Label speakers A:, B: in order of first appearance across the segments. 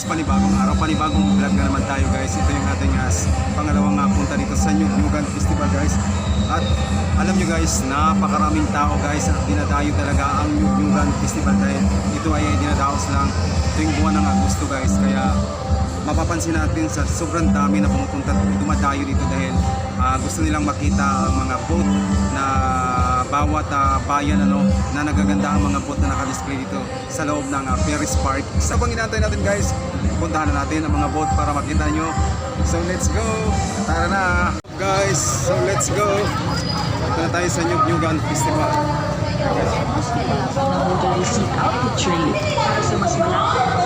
A: guys, panibagong araw, panibagong vlog na naman tayo guys. Ito yung ating uh, pangalawang uh, punta dito sa New Yugan Festival guys. At alam nyo guys, napakaraming tao guys at dinadayo talaga ang New Yugan Festival dahil ito ay dinadaos lang tuwing buwan ng Agosto guys. Kaya mapapansin natin sa sobrang dami na pumupunta dumadayo dito dahil ah, gusto nilang makita ang mga boat na bawat ah, bayan ano na nagaganda ang mga boat na naka-display dito sa loob ng ah, Ferris Park. Sa bang natin guys, puntahan na natin ang mga boat para makita nyo. So let's go! Tara na! Guys, so let's go! Punta na tayo sa Nyug Nyugan Festival.
B: Nahudlay si Output Trade para sa mas malaki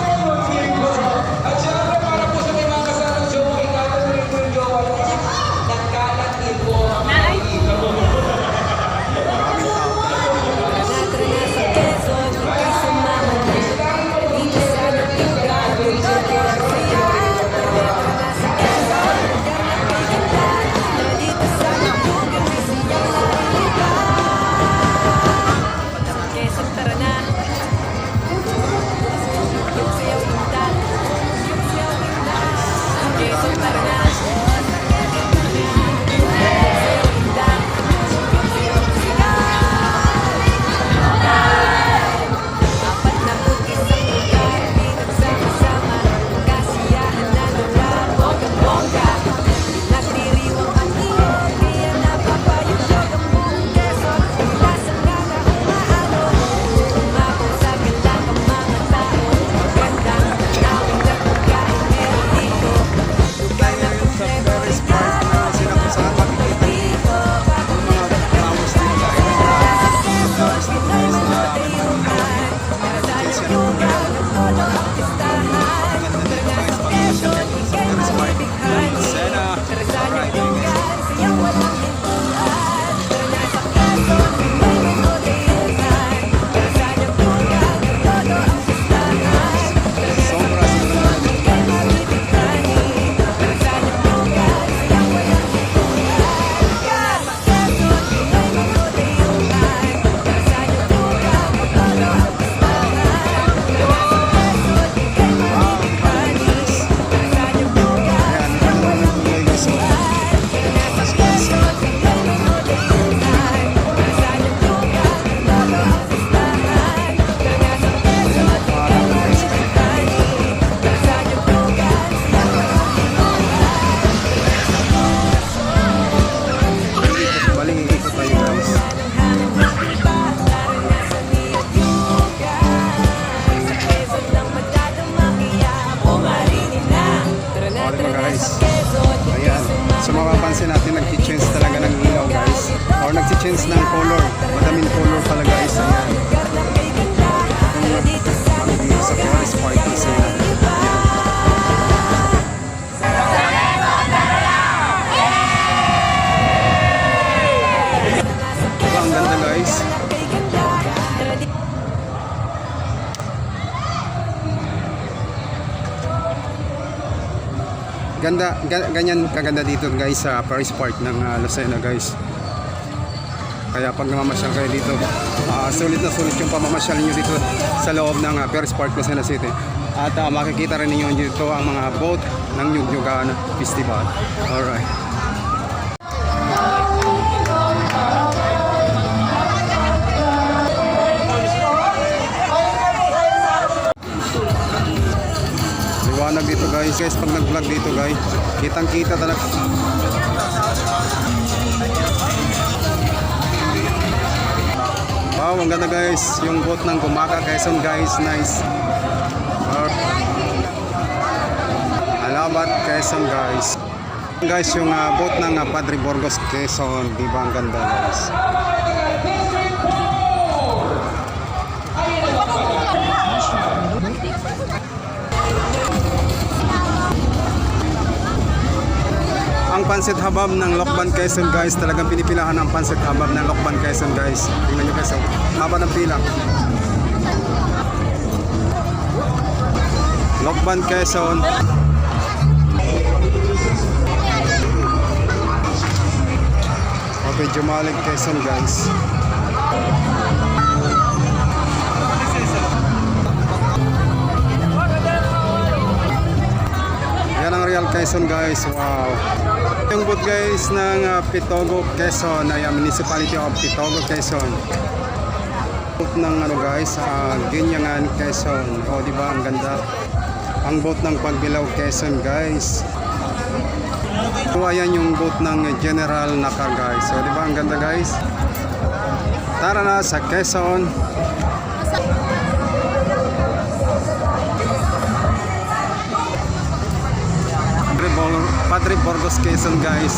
A: nag-change talaga ng ilaw guys. Or nag-change ng color. Ganda, ga- ganyan kaganda dito guys sa Paris Park ng uh, Lucena guys. Kaya pag namamasyal kayo dito, ah, sulit na sulit yung pamamasyal niyo dito sa loob ng uh, Paris Park Lucena City. At ah, makikita rin ninyo dito ang mga boat ng Nyugyugan Festival. Alright. Guys. Pag nag-vlog dito guys, kitang kita talaga. Wow, ang ganda guys. Yung boat ng Kumaka Quezon guys. Nice. Uh, Alabat Quezon guys. Guys, yung ah, boat ng ah, Padre Burgos Quezon. Di ba ang ganda guys? Ang pansit habab ng Lokban Quezon guys, talagang pinipilahan ang pansit habab ng Lokban Quezon guys. Tingnan nyo guys, oh. haba ng pila. Lokban Quezon. Okay, Jumalig Quezon guys. Quezon guys. Wow. Yung boat guys ng ah, Pitogo, Quezon. Ay, Municipality of Pitogo, Quezon. Boat ng ano guys, uh, Ginyangan, Quezon. O, di ba? Ang ganda. Ang boat ng Pagbilao, Quezon guys. So, ayan yung boat ng General Naka guys. So, di ba? Ang ganda guys. Tara na sa Quezon. Padre, Bor- Padre Borgos Quezon guys.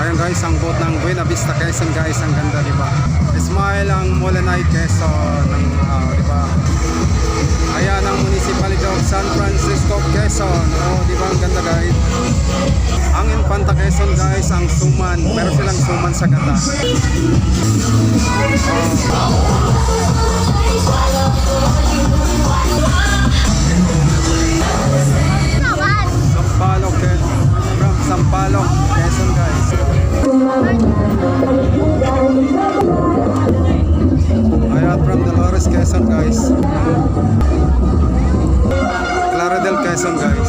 A: Ayun guys, ang boat ng Buena Vista Quezon guys, ang ganda di ba? Smile ang Molanay Quezon, ang ah, di ba? Ayan ang Municipality of San Francisco Quezon. Oh, di ba ang ganda guys? Ang Infanta Quezon guys, ang suman. Meron silang suman sa gata. Sampaloc, Guys. Claradel, Quezon guys.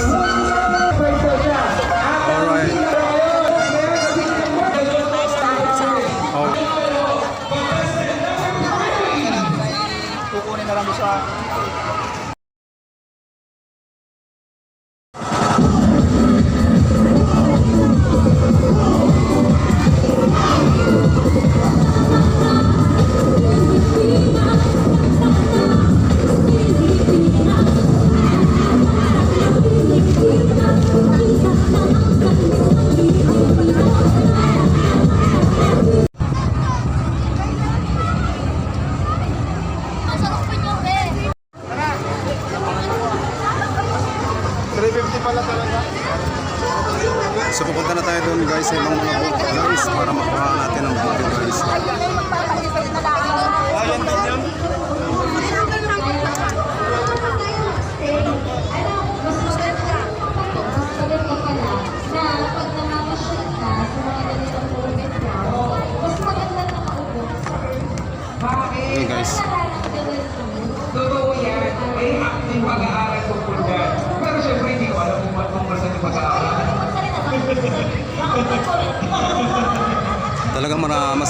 A: Guys sa ibang mga boat guys para makuha natin ang boat guys.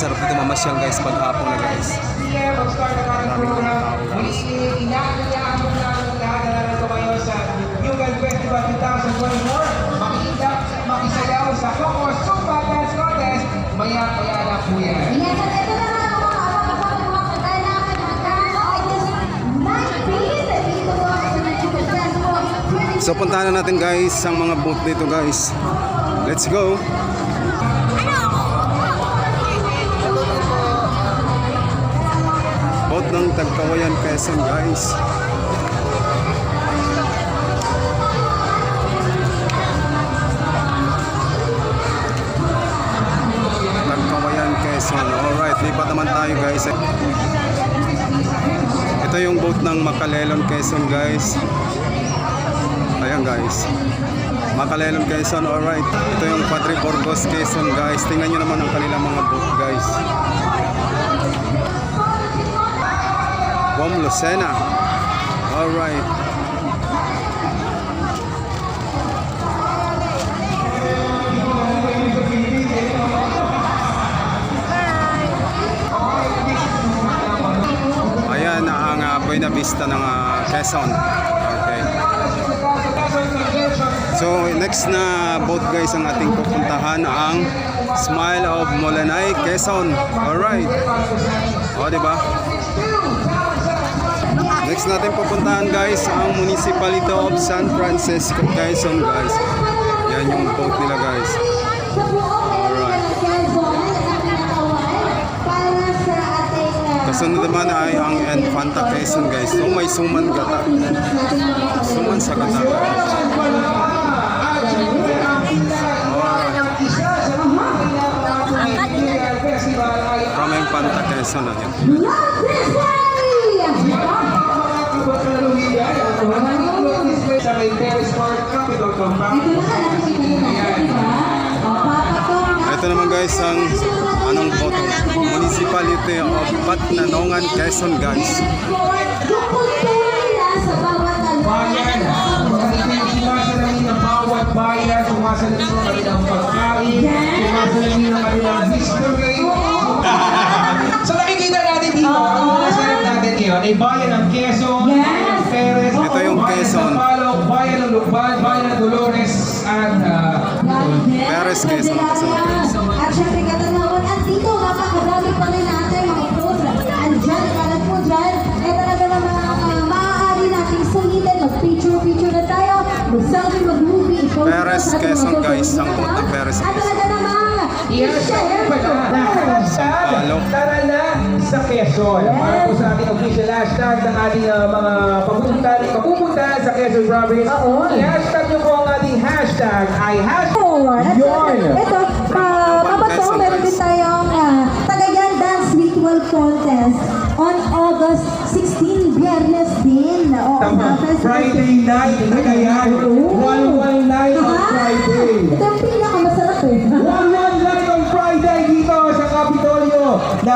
A: Masarap dito mamasyal guys pag hapon na guys.
C: Na Maraming mga tao,
A: guys.
C: Muli, inaanyayahan mo na ang lahat na narito kayo sa Yugan Festival 2024. Makita, makisayaw sa Coco Zumba Dance Contest. Maya-maya na po yan.
A: So puntahan na natin guys ang mga boat dito guys. Let's go. Ng Tagkawayan Quezon guys. Tagkawayan Quezon. Alright, lipat naman tayo guys. Ito yung boat ng Makalelon Quezon guys. Ayan guys. Makalelon Quezon, alright. Ito yung Padre Burgos Quezon guys. Tingnan nyo naman ang kanilang mga boat guys. Guam Lucena. Alright. Ayan ang uh, Buena Vista ng ah, Quezon. Okay. So next na boat guys ang ating pupuntahan ang Smile of Molanay, Quezon. Alright. O, di ba? Next natin pupuntahan guys ang Municipality of San Francisco, Quezon guys. Yan yung boat nila guys.
D: Alright. Kasunod naman ay ang Infanta Quezon guys. So
A: may suman gata.
D: Suman sa gata guys.
A: From Infanta Quezon na yan
C: pagkaluhiya,
D: ang mga display
C: sa may Paris Park Capital Compound.
D: Dito na, nakikita mo na, di ba?
A: Ito naman guys ang anong photo Municipality of Patnanongan, Quezon guys.
D: Bayan,
C: sumasalamin ng bawat bayan, sumasalamin ng kanilang pagkain,
D: sumasalamin
C: ng kanilang history. So nakikita natin dito,
D: ang mga natin
C: ngayon ay bayan
D: Perez, Quezon, kasunod, guys. At syempre katanawan, at dito napakadami pa rin natin mga pros. Andyan, kalat po dyan. Eh talaga naman uh, maaari nating sulitin. Mag-picture-picture na tayo. Mag-selfie, mag-movie. Perez, sa mga Quezon, guys. Ang ng
A: Perez, At talaga
D: namang i-share na
C: hashtag. Tara na sa Quezon.
D: Para po sa
C: ating official hashtag ng ating uh, mga papupunta, papupunta sa Quezon Province.
D: Oo.
C: I-hashtag nyo po ang ating hashtag ay hashtag
D: Four. At Yun. ito, pa, pabato, Quezon, meron din tayong uh, Tagayan Dance Ritual Contest on August 16, Biyernes din. Oo, Tama. tapos- Friday
C: night,
D: Tagayan. One-one
C: night on Friday.
D: Ito yung pinakamasarap eh.
C: One-one night on Friday dito sa Capitolio. Na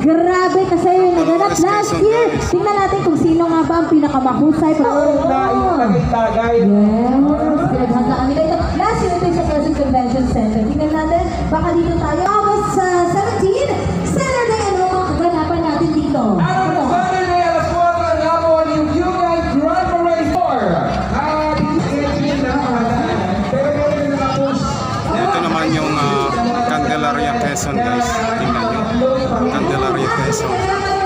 D: Grabe kasi yung naganap last year. Tingnan natin kung sino nga ba ang pinakamahusay. taon na Oo.
C: itagay-tagay.
D: Yes, pinaghandaan nila ito. Last year ito yung sa Convention Center. Tingnan natin, baka dito tayo. August uh, 17, Saturday, ano mga kaganapan natin dito? Ano?
C: Saturday, alas 4 ng hapon, yung Hyundai Grand Parade 4. Ah,
A: Ito naman yung uh, Candelaria Quezon guys. Tingnan nyo.
C: Candelaria
A: Quezon.